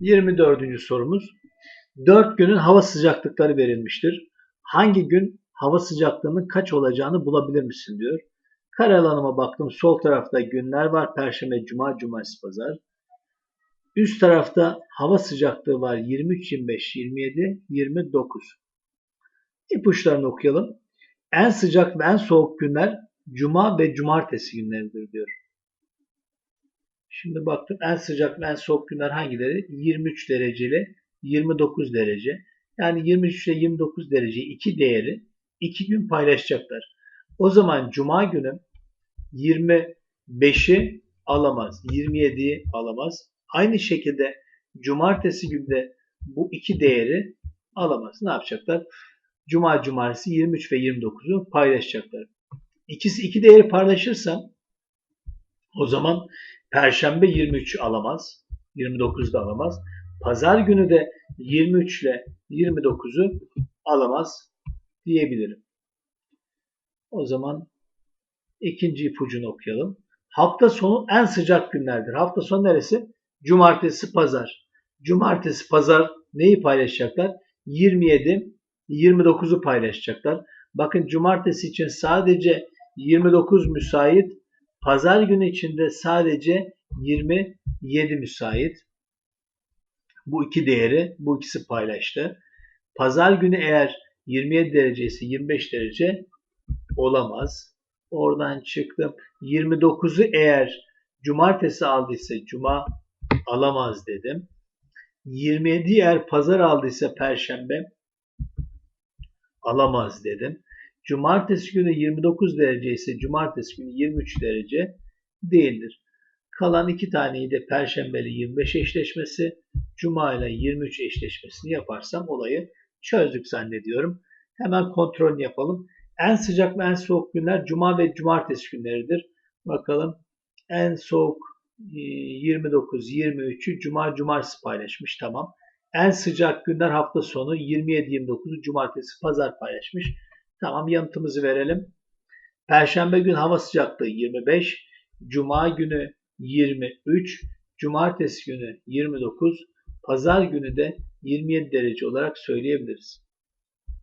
24. sorumuz. 4 günün hava sıcaklıkları verilmiştir. Hangi gün hava sıcaklığının kaç olacağını bulabilir misin diyor. Kare alanıma baktım. Sol tarafta günler var. Perşembe, Cuma, Cumartesi, Pazar. Üst tarafta hava sıcaklığı var. 23, 25, 27, 29. İpuçlarını okuyalım. En sıcak ve en soğuk günler Cuma ve Cumartesi günleridir diyor. Şimdi baktım en sıcak ve en soğuk günler hangileri? 23 dereceli 29 derece. Yani 23 ile 29 derece iki değeri iki gün paylaşacaklar. O zaman Cuma günü 25'i alamaz, 27'yi alamaz. Aynı şekilde Cumartesi günü de bu iki değeri alamaz. Ne yapacaklar? Cuma, Cumartesi 23 ve 29'u paylaşacaklar. İkisi iki değeri paylaşırsa o zaman Perşembe 23'ü alamaz. 29'u da alamaz. Pazar günü de 23 ile 29'u alamaz diyebilirim. O zaman ikinci ipucunu okuyalım. Hafta sonu en sıcak günlerdir. Hafta sonu neresi? Cumartesi, pazar. Cumartesi, pazar neyi paylaşacaklar? 27, 29'u paylaşacaklar. Bakın cumartesi için sadece 29 müsait. Pazar günü içinde sadece 27 müsait. Bu iki değeri bu ikisi paylaştı. Pazar günü eğer 27 derece ise 25 derece olamaz. Oradan çıktım. 29'u eğer cumartesi aldıysa cuma alamaz dedim. 27 eğer pazar aldıysa perşembe alamaz dedim. Cumartesi günü 29 derece ise cumartesi günü 23 derece değildir. Kalan iki taneyi de perşembeli 25 eşleşmesi, cuma ile 23 eşleşmesini yaparsam olayı çözdük zannediyorum. Hemen kontrolünü yapalım. En sıcak ve en soğuk günler cuma ve cumartesi günleridir. Bakalım en soğuk 29, 23'ü cuma cumartesi paylaşmış. Tamam. En sıcak günler hafta sonu 27-29'u cumartesi pazar paylaşmış. Tamam yanıtımızı verelim. Perşembe gün hava sıcaklığı 25, cuma günü 23, cumartesi günü 29, pazar günü de 27 derece olarak söyleyebiliriz.